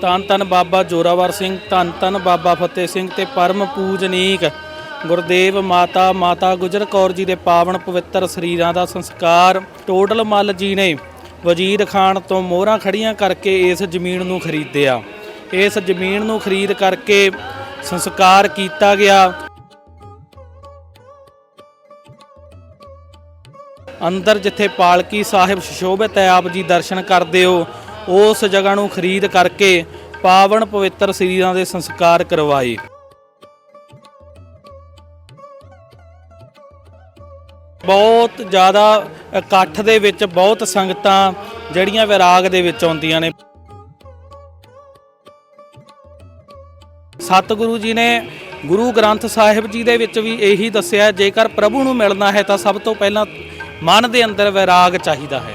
ਧੰਨ ਧੰਨ ਬਾਬਾ ਜੋਰਾਵਰ ਸਿੰਘ, ਧੰਨ ਧੰਨ ਬਾਬਾ ਫਤਿਹ ਸਿੰਘ ਤੇ ਪਰਮ ਪੂਜਨੀਕ ਗੁਰਦੇਵ ਮਾਤਾ ਮਾਤਾ ਗੁਜਰ ਕੌਰ ਜੀ ਦੇ ਪਾਵਨ ਪਵਿੱਤਰ ਸਰੀਰਾਂ ਦਾ ਸੰਸਕਾਰ। ਟੋਡਲ ਮੱਲ ਜੀ ਨੇ ਵਜ਼ੀਰ ਖਾਨ ਤੋਂ ਮੋਹਰਾਂ ਖੜੀਆਂ ਕਰਕੇ ਇਸ ਜ਼ਮੀਨ ਨੂੰ ਖਰੀਦਿਆ। ਇਸ ਜ਼ਮੀਨ ਨੂੰ ਖਰੀਦ ਕਰਕੇ ਸੰਸਕਾਰ ਕੀਤਾ ਗਿਆ। ਅੰਦਰ ਜਿੱਥੇ ਪਾਲਕੀ ਸਾਹਿਬ ਸ਼ੋਭਿਤ ਹੈ, ਆਪ ਜੀ ਦਰਸ਼ਨ ਕਰਦੇ ਹੋ ਉਸ ਜਗ੍ਹਾ ਨੂੰ ਖਰੀਦ ਕਰਕੇ ਪਾਵਨ ਪਵਿੱਤਰ ਸਰੀਰਾਂ ਦੇ ਸੰਸਕਾਰ ਕਰਵਾਏ। ਬਹੁਤ ਜ਼ਿਆਦਾ ਇਕੱਠ ਦੇ ਵਿੱਚ ਬਹੁਤ ਸੰਗਤਾਂ ਜਿਹੜੀਆਂ ਵਿਰਾਗ ਦੇ ਵਿੱਚ ਆਉਂਦੀਆਂ ਨੇ। ਸਤਿਗੁਰੂ ਜੀ ਨੇ ਗੁਰੂ ਗ੍ਰੰਥ ਸਾਹਿਬ ਜੀ ਦੇ ਵਿੱਚ ਵੀ ਇਹੀ ਦੱਸਿਆ ਜੇਕਰ ਪ੍ਰਭੂ ਨੂੰ ਮਿਲਣਾ ਹੈ ਤਾਂ ਸਭ ਤੋਂ ਪਹਿਲਾਂ ਮਨ ਦੇ ਅੰਦਰ ਵਿਰਾਗ ਚਾਹੀਦਾ ਹੈ।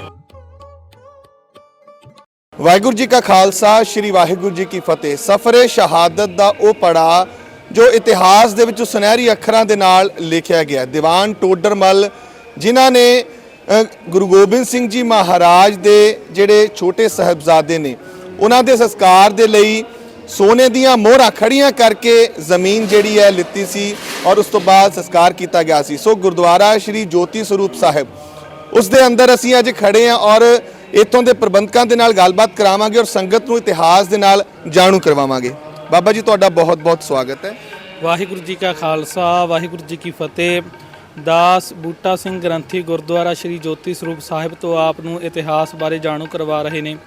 ਵਾਹਿਗੁਰੂ ਜੀ ਕਾ ਖਾਲਸਾ, ਸ੍ਰੀ ਵਾਹਿਗੁਰੂ ਜੀ ਕੀ ਫਤਿਹ ਸਫਰੇ ਸ਼ਹਾਦਤ ਦਾ ਉਹ ਪੜਾ ਜੋ ਇਤਿਹਾਸ ਦੇ ਵਿੱਚ ਸੁਨਹਿਰੀ ਅੱਖਰਾਂ ਦੇ ਨਾਲ ਲਿਖਿਆ ਗਿਆ ਹੈ। ਦੀਵਾਨ ਟੋਡਰਮਲ, ਜਿਨ੍ਹਾਂ ਨੇ ਗੁਰੂ ਗੋਬਿੰਦ ਸਿੰਘ ਜੀ ਮਹਾਰਾਜ ਦੇ ਜਿਹੜੇ ਛੋਟੇ ਸਹਿਬਜ਼ਾਦੇ ਨੇ, ਉਹਨਾਂ ਦੇ ਸੰਸਕਾਰ ਦੇ ਲਈ ਸੋਨੇ ਦੀਆਂ ਮੋਹਰਾਂ ਖੜੀਆਂ ਕਰਕੇ ਜ਼ਮੀਨ ਜਿਹੜੀ ਹੈ ਲਿੱਤੀ ਸੀ ਔਰ ਉਸ ਤੋਂ ਬਾਅਦ ਸੰਸਕਾਰ ਕੀਤਾ ਗਿਆ ਸੀ ਸੋ ਗੁਰਦੁਆਰਾ ਸ੍ਰੀ ਜੋਤੀ ਸਰੂਪ ਸਾਹਿਬ, ਉਸ ਦੇ ਅੰਦਰ ਅਸੀਂ ਅੱਜ ਖੜੇ ਹਾਂ ਔਰ ਇੱਥੋਂ ਦੇ ਪ੍ਰਬੰਧਕਾਂ ਦੇ ਨਾਲ ਗੱਲਬਾਤ ਕਰਾਵਾਂਗੇ ਔਰ ਸੰਗਤ ਨੂੰ ਇਤਿਹਾਸ ਦੇ ਨਾਲ ਜਾਣੂ ਕਰਵਾਵਾਂਗੇ। ਬਾਬਾ ਜੀ, ਤੁਹਾਡਾ ਬਹੁਤ-ਬਹੁਤ ਸਵਾਗਤ ਹੈ। ਵਾਹਿਗੁਰੂ ਜੀ ਕਾ ਖਾਲਸਾ, ਵਾਹਿਗੁਰੂ ਜੀ ਕੀ ਫਤਿਹ। ਦਾਸ ਬੂਟਾ ਸਿੰਘ ਗ੍ਰੰਥੀ ਗੁਰਦੁਆਰਾ ਸ੍ਰੀ ਜੋਤੀ ਸਰੂਪ ਸਾਹਿਬ ਤੋਂ ਆਪ ਨੂੰ ਇਤਿਹਾਸ ਬਾਰੇ ਜਾਣੂ ਕਰਵਾ ਰਹੇ ਨੇ।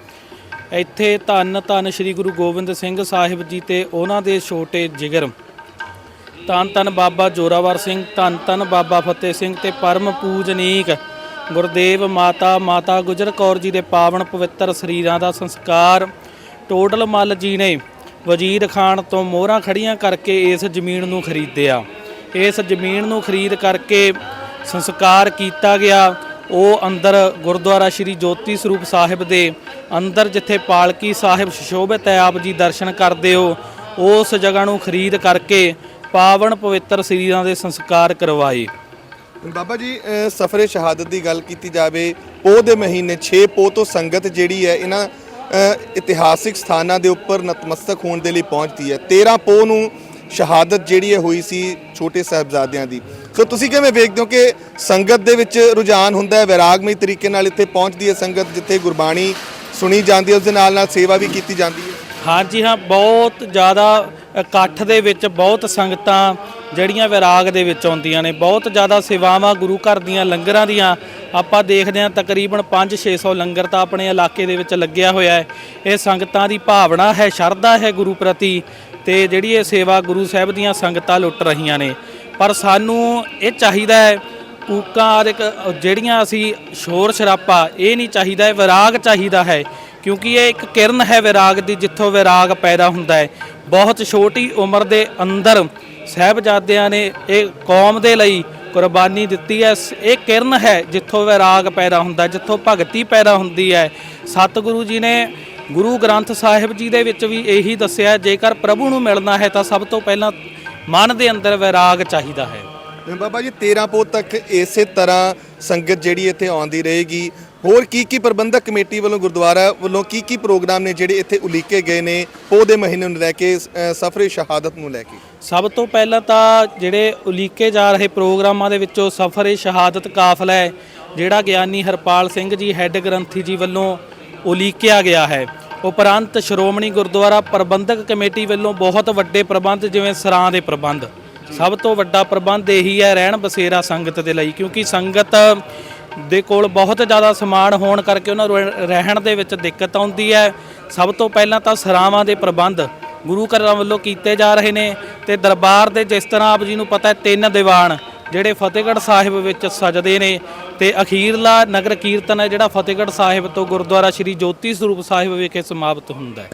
ਇੱਥੇ ਧੰਨ ਧੰਨ ਸ੍ਰੀ ਗੁਰੂ ਗੋਬਿੰਦ ਸਿੰਘ ਸਾਹਿਬ ਜੀ ਤੇ ਉਹਨਾਂ ਦੇ ਛੋਟੇ ਜਿਗਰ। ਧੰਨ ਧੰਨ ਬਾਬਾ ਜੋਰਾਵਰ ਸਿੰਘ, ਧੰਨ ਧੰਨ ਬਾਬਾ ਫਤਿਹ ਸਿੰਘ ਤੇ ਪਰਮ ਪੂਜਨੀਕ। ਗੁਰਦੇਵ ਮਾਤਾ ਮਾਤਾ ਗੁਜਰ ਕੌਰ ਜੀ ਦੇ ਪਾਵਨ ਪਵਿੱਤਰ ਸਰੀਰਾਂ ਦਾ ਸੰਸਕਾਰ। ਟੋਡਲ ਮੱਲ ਜੀ ਨੇ ਵਜ਼ੀਰ ਖਾਨ ਤੋਂ ਮੋਹਰਾਂ ਖੜੀਆਂ ਕਰਕੇ ਇਸ ਜ਼ਮੀਨ ਨੂੰ ਖਰੀਦਿਆ। ਇਸ ਜ਼ਮੀਨ ਨੂੰ ਖਰੀਦ ਕਰਕੇ ਸੰਸਕਾਰ ਕੀਤਾ ਗਿਆ। ਉਹ ਅੰਦਰ ਗੁਰਦੁਆਰਾ ਸ੍ਰੀ ਜੋਤੀ ਸਰੂਪ ਸਾਹਿਬ ਦੇ ਅੰਦਰ ਜਿੱਥੇ ਪਾਲਕੀ ਸਾਹਿਬ ਸ਼ੋਭਿਤ ਹੈ, ਆਪ ਜੀ ਦਰਸ਼ਨ ਕਰਦੇ ਹੋ। ਉਸ ਜਗ੍ਹਾ ਨੂੰ ਖਰੀਦ ਕਰਕੇ ਪਾਵਨ ਪਵਿੱਤਰ ਸਰੀਰਾਂ ਦੇ ਸੰਸਕਾਰ ਕਰਵਾਏ। ਬਾਬਾ ਜੀ ਸਫਰੇ ਸ਼ਹਾਦਤ ਦੀ ਗੱਲ ਕੀਤੀ ਜਾਵੇ, ਪੋਹ ਦੇ ਮਹੀਨੇ 6 ਪੋਹ ਤੋਂ ਸੰਗਤ ਜਿਹੜੀ ਹੈ, ਇਹਨਾਂ ਇਤਿਹਾਸਿਕ ਸਥਾਨਾਂ ਦੇ ਉੱਪਰ ਨਤਮਸਤਕ ਹੋਣ ਦੇ ਲਈ ਪਹੁੰਚਦੀ ਹੈ। 13 ਪੋਹ ਨੂੰ ਸ਼ਹਾਦਤ ਜਿਹੜੀ ਹੈ, ਹੋਈ ਸੀ ਛੋਟੇ ਸਾਹਿਬਜ਼ਾਦਿਆਂ ਦੀ। ਸੋ ਤੁਸੀਂ ਕਿਵੇਂ ਵੇਖਦੇ ਹੋ ਕਿ ਸੰਗਤ ਦੇ ਵਿੱਚ ਰੁਝਾਨ ਹੁੰਦਾ ਹੈ, ਵਿਰਾਗਮਈ ਤਰੀਕੇ ਨਾਲ ਇੱਥੇ ਪਹੁੰਚਦੀ ਹੈ ਸੰਗਤ, ਜਿੱਥੇ ਗੁਰਬਾਣੀ ਸੁਣੀ ਜਾਂਦੀ ਹੈ ਉਸ ਦੇ ਨਾਲ ਨਾਲ ਸੇਵਾ ਵੀ ਕੀਤੀ ਜਾਂਦੀ ਹੈ? ਹਾਂਜੀ, ਹਾਂ, ਬਹੁਤ ਜ਼ਿਆਦਾ ਇਕੱਠ ਦੇ ਵਿੱਚ ਬਹੁਤ ਸੰਗਤਾਂ ਜਿਹੜੀਆਂ ਵਿਰਾਗ ਦੇ ਵਿੱਚ ਆਉਂਦੀਆਂ ਨੇ, ਬਹੁਤ ਜ਼ਿਆਦਾ ਸੇਵਾਵਾਂ ਗੁਰੂ ਘਰ ਦੀਆਂ, ਲੰਗਰਾਂ ਦੀਆਂ। ਆਪਾਂ ਦੇਖਦੇ ਹਾਂ ਤਕਰੀਬਨ 5-600 ਲੰਗਰ ਤਾਂ ਆਪਣੇ ਇਲਾਕੇ ਦੇ ਵਿੱਚ ਲੱਗਿਆ ਹੋਇਆ ਹੈ। ਇਹ ਸੰਗਤਾਂ ਦੀ ਭਾਵਨਾ ਹੈ, ਸ਼ਰਧਾ ਹੈ ਗੁਰੂ ਪ੍ਰਤੀ ਤੇ ਜਿਹੜੀ ਇਹ ਸੇਵਾ ਗੁਰੂ ਸਾਹਿਬ ਦੀਆਂ ਸੰਗਤਾਂ ਲੁੱਟ ਰਹੀਆਂ ਨੇ। ਪਰ ਸਾਨੂੰ ਇਹ ਚਾਹੀਦਾ ਹੈ, ਕੂਕਾਂ ਆਦਿਕ ਜਿਹੜੀਆਂ ਅਸੀਂ ਸ਼ੋਰ ਸ਼ਰਾਪਾ ਇਹ ਨਹੀਂ ਚਾਹੀਦਾ ਹੈ ਵਿਰਾਗ ਚਾਹੀਦਾ ਹੈ ਕਿਉਂਕਿ ਇਹ ਇੱਕ ਕਿਰਨ ਹੈ ਵਿਰਾਗ ਦੀ, ਜਿੱਥੋਂ ਵਿਰਾਗ ਪੈਦਾ ਹੁੰਦਾ ਹੈ। ਬਹੁਤ ਛੋਟੀ ਉਮਰ ਦੇ ਅੰਦਰ ਸਹਿਬਜ਼ਾਦਿਆਂ ਨੇ ਇਹ ਕੌਮ ਦੇ ਲਈ ਕੁਰਬਾਨੀ ਦਿੱਤੀ ਹੈ। ਇਹ ਕਿਰਨ ਹੈ ਜਿੱਥੋਂ ਵਿਰਾਗ ਪੈਦਾ ਹੁੰਦਾ ਜਿੱਥੋਂ ਭਗਤੀ ਪੈਦਾ ਹੁੰਦੀ ਹੈ। ਸਤਿਗੁਰੂ ਜੀ ਨੇ ਗੁਰੂ ਗ੍ਰੰਥ ਸਾਹਿਬ ਜੀ ਦੇ ਵਿੱਚ ਵੀ ਇਹੀ ਦੱਸਿਆ, ਜੇਕਰ ਪ੍ਰਭੂ ਨੂੰ ਮਿਲਣਾ ਹੈ ਤਾਂ ਸਭ ਤੋਂ ਪਹਿਲਾਂ ਮਨ ਦੇ ਅੰਦਰ ਵਿਰਾਗ ਚਾਹੀਦਾ ਹੈ। ਬਾਬਾ ਜੀ 13 ਪੋਹ ਤੱਕ ਇਸੇ ਤਰ੍ਹਾਂ ਸੰਗਤ ਜਿਹੜੀ ਇੱਥੇ ਆਉਂਦੀ ਰਹੇਗੀ। ਹੋਰ ਕੀ ਕੀ ਪ੍ਰਬੰਧਕ ਕਮੇਟੀ ਵੱਲੋਂ ਗੁਰਦੁਆਰਾ ਵੱਲੋਂ ਕੀ ਕੀ ਪ੍ਰੋਗਰਾਮ ਨੇ ਜਿਹੜੇ ਇੱਥੇ ਉਲੀਕੇ ਗਏ ਨੇ ਪੋਹ ਮਹੀਨੇ ਨੂੰ ਲੈ ਕੇ ਅ, ਸਫਰੇ ਸ਼ਹਾਦਤ ਨੂੰ ਲੈ ਕੇ? ਸਭ ਤੋਂ ਪਹਿਲਾਂ ਤਾਂ ਜਿਹੜੇ ਉਲੀਕੇ ਜਾ ਰਹੇ ਪ੍ਰੋਗਰਾਮਾਂ ਦੇ ਵਿੱਚੋਂ ਸਫਰ-ਏ ਸ਼ਹਾਦਤ ਕਾਫਲਾ ਹੈ ਜਿਹੜਾ ਗਿਆਨੀ ਹਰਪਾਲ ਸਿੰਘ ਜੀ ਹੈੱਡ ਗ੍ਰੰਥੀ ਜੀ ਵੱਲੋਂ ਉਲੀਕਿਆ ਗਿਆ ਹੈ। ਉਪਰੰਤ ਸ਼੍ਰੋਮਣੀ ਗੁਰਦੁਆਰਾ ਪ੍ਰਬੰਧਕ ਕਮੇਟੀ ਵੱਲੋਂ ਬਹੁਤ ਵੱਡੇ ਪ੍ਰਬੰਧ ਜਿਵੇਂ ਸਰਾਂ ਦੇ ਪ੍ਰਬੰਧ। ਸਭ ਤੋਂ ਵੱਡਾ ਪ੍ਰਬੰਧ ਇਹੀ ਹੈ ਰਹਿਣ ਬਸੇਰਾ ਸੰਗਤ ਦੇ ਲਈ ਕਿਉਂਕਿ ਸੰਗਤ ਦੇ ਕੋਲ ਬਹੁਤ ਜ਼ਿਆਦਾ ਸਮਾਨ ਹੋਣ ਕਰਕੇ ਉਹਨਾਂ ਨੂੰ ਰਹਿ- ਰਹਿਣ ਦੇ ਵਿੱਚ ਦਿੱਕਤ ਆਉਂਦੀ ਹੈ। ਸਭ ਤੋਂ ਪਹਿਲਾਂ ਤਾਂ ਸਰਾਵਾਂ ਦੇ ਪ੍ਰਬੰਧ ਗੁਰੂ ਘਰਾਂ ਵੱਲੋਂ ਕੀਤੇ ਜਾ ਰਹੇ ਨੇ ਤੇ ਦਰਬਾਰ ਦੇ ਜਿਸ ਤਰ੍ਹਾਂ ਆਪ ਜੀ ਨੂੰ ਪਤਾ ਹੈ, ਤਿੰਨ ਦੀਵਾਨ ਜਿਹੜੇ ਫਤਿਹਗੜ੍ਹ ਸਾਹਿਬ ਵਿੱਚ ਸਜਦੇ ਨੇ ਤੇ ਅਖੀਰਲਾ ਨਗਰ ਕੀਰਤਨ ਹੈ ਜਿਹੜਾ ਫਤਿਹਗੜ੍ਹ ਸਾਹਿਬ ਤੋਂ ਗੁਰਦੁਆਰਾ ਸ੍ਰੀ ਜੋਤੀ ਸਰੂਪ ਸਾਹਿਬ ਵਿਖੇ ਸਮਾਪਤ ਹੁੰਦਾ ਹੈ।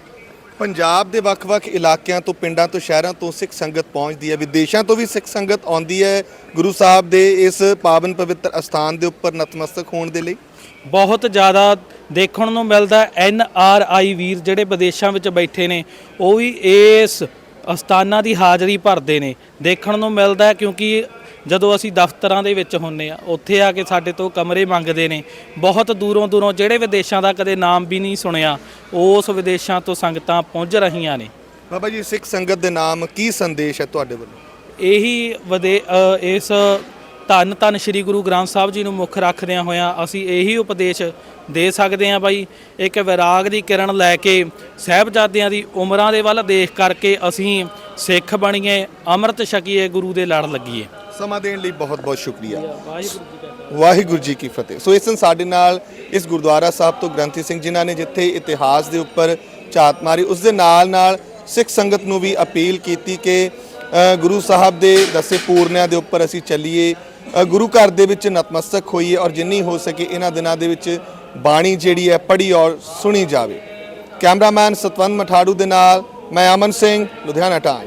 ਪੰਜਾਬ ਦੇ ਵੱਖ-ਵੱਖ ਇਲਾਕਿਆਂ ਤੋਂ, ਪਿੰਡਾਂ ਤੋਂ, ਸ਼ਹਿਰਾਂ ਤੋਂ ਸਿੱਖ ਸੰਗਤ ਪਹੁੰਚਦੀ ਹੈ। ਵਿਦੇਸ਼ਾਂ ਤੋਂ ਵੀ ਸਿੱਖ ਸੰਗਤ ਆਉਂਦੀ ਹੈ। ਗੁਰੂ ਸਾਹਿਬ ਦੇ ਇਸ ਪਾਵਨ ਪਵਿੱਤਰ ਅਸਥਾਨ ਦੇ ਉੱਪਰ ਨਤਮਸਤਕ ਹੋਣ ਦੇ ਲਈ। ਬਹੁਤ ਜ਼ਿਆਦਾ ਦੇਖਣ ਨੂੰ ਮਿਲਦਾ ਐਨ ਆਰ ਆਈ ਵੀਰ ਜਿਹੜੇ ਵਿਦੇਸ਼ਾਂ ਵਿੱਚ ਬੈਠੇ ਨੇ, ਉਹ ਵੀ ਇਸ ਅਸਥਾਨਾਂ ਦੀ ਹਾਜ਼ਰੀ ਭਰਦੇ ਨੇ। ਦੇਖਣ ਨੂੰ ਮਿਲਦਾ ਕਿਉਂਕਿ ਜਦੋਂ ਅਸੀਂ ਦਫ਼ਤਰਾਂ ਦੇ ਵਿੱਚ ਹੁੰਨੇ ਆ ਉੱਥੇ ਆ ਕੇ ਸਾਡੇ ਤੋਂ ਕਮਰੇ ਮੰਗਦੇ ਨੇ। ਬਹੁਤ ਦੂਰੋਂ ਦੂਰੋਂ ਜਿਹੜੇ ਵਿਦੇਸ਼ਾਂ ਦਾ ਕਦੇ ਨਾਮ ਵੀ ਨਹੀਂ ਸੁਣਿਆ ਉਸ ਵਿਦੇਸ਼ਾਂ ਤੋਂ ਸੰਗਤਾਂ ਪਹੁੰਚ ਰਹੀਆਂ ਨੇ। ਬਾਬਾ ਜੀ ਸਿੱਖ ਸੰਗਤ ਦੇ ਨਾਮ ਕੀ ਸੰਦੇਸ਼ ਹੈ ਤੁਹਾਡੇ ਵੱਲੋਂ? ਇਹੀ ਵਦੇ ਇਸ ਧੰਨ ਧੰਨ ਸ੍ਰੀ ਗੁਰੂ ਗ੍ਰੰਥ ਸਾਹਿਬ ਜੀ ਨੂੰ ਮੁੱਖ ਰੱਖਦਿਆਂ ਹੋਇਆਂ ਅਸੀਂ ਇਹੀ ਉਪਦੇਸ਼ ਦੇ ਸਕਦੇ ਹਾਂ ਬਾਈ। ਇੱਕ ਵਿਰਾਗ ਦੀ ਕਿਰਨ ਲੈ ਕੇ ਸਹਿਬਜ਼ਾਦਿਆਂ ਦੀ ਉਮਰਾਂ ਦੇ ਵੱਲ ਦੇਖ ਕਰਕੇ ਅਸੀਂ ਸਿੱਖ ਬਣੀਏ ਅੰਮ੍ਰਿਤ ਛਕੀਏ ਗੁਰੂ ਦੇ ਲੜ ਲੱਗੀਏ। ਸਮਾਂ ਦੇਣ ਲਈ ਬਹੁਤ ਬਹੁਤ ਸ਼ੁਕਰੀਆ। ਵਾਹਿਗੁਰੂ ਜੀ ਕਾ ਫਤਿਹ। ਸੋ ਇਸ ਦਿਨ ਸਾਡੇ ਨਾਲ ਇਸ ਗੁਰਦੁਆਰਾ ਸਾਹਿਬ ਤੋਂ ਗ੍ਰੰਥੀ ਸਿੰਘ ਜਿਨ੍ਹਾਂ ਨੇ ਜਿੱਥੇ ਇਤਿਹਾਸ ਦੇ ਉੱਪਰ ਝਾਤ ਮਾਰੀ ਉਸ ਦੇ ਨਾਲ ਨਾਲ ਸਿੱਖ ਸੰਗਤ ਨੂੰ ਵੀ ਅਪੀਲ ਕੀਤੀ ਕਿ ਗੁਰੂ ਸਾਹਿਬ ਦੇ ਦਸੇ ਪੂਰਨਿਆਂ ਦੇ ਉੱਪਰ ਅਸੀਂ ਚੱਲੀਏ। ਗੁਰੂ ਘਰ ਦੇ ਵਿੱਚ ਨਤਮਸਤਕ ਹੋਈਏ ਔਰ ਜਿੰਨੀ ਹੋ ਸਕੇ ਇਹਨਾਂ ਦਿਨਾਂ ਦੇ ਵਿੱਚ ਬਾਣੀ ਜਿਹੜੀ ਹੈ ਪੜ੍ਹੀ ਔਰ ਸੁਣੀ ਜਾਵੇ। ਕੈਮਰਾਮੈਨ ਸਤਵੰਤ ਮਠਾੜੂ ਦੇ ਨਾਲ ਮੈਂ ਅਮਨ ਸਿੰਘ ਲੁਧਿਆਣਾ ਟਾਈਮ।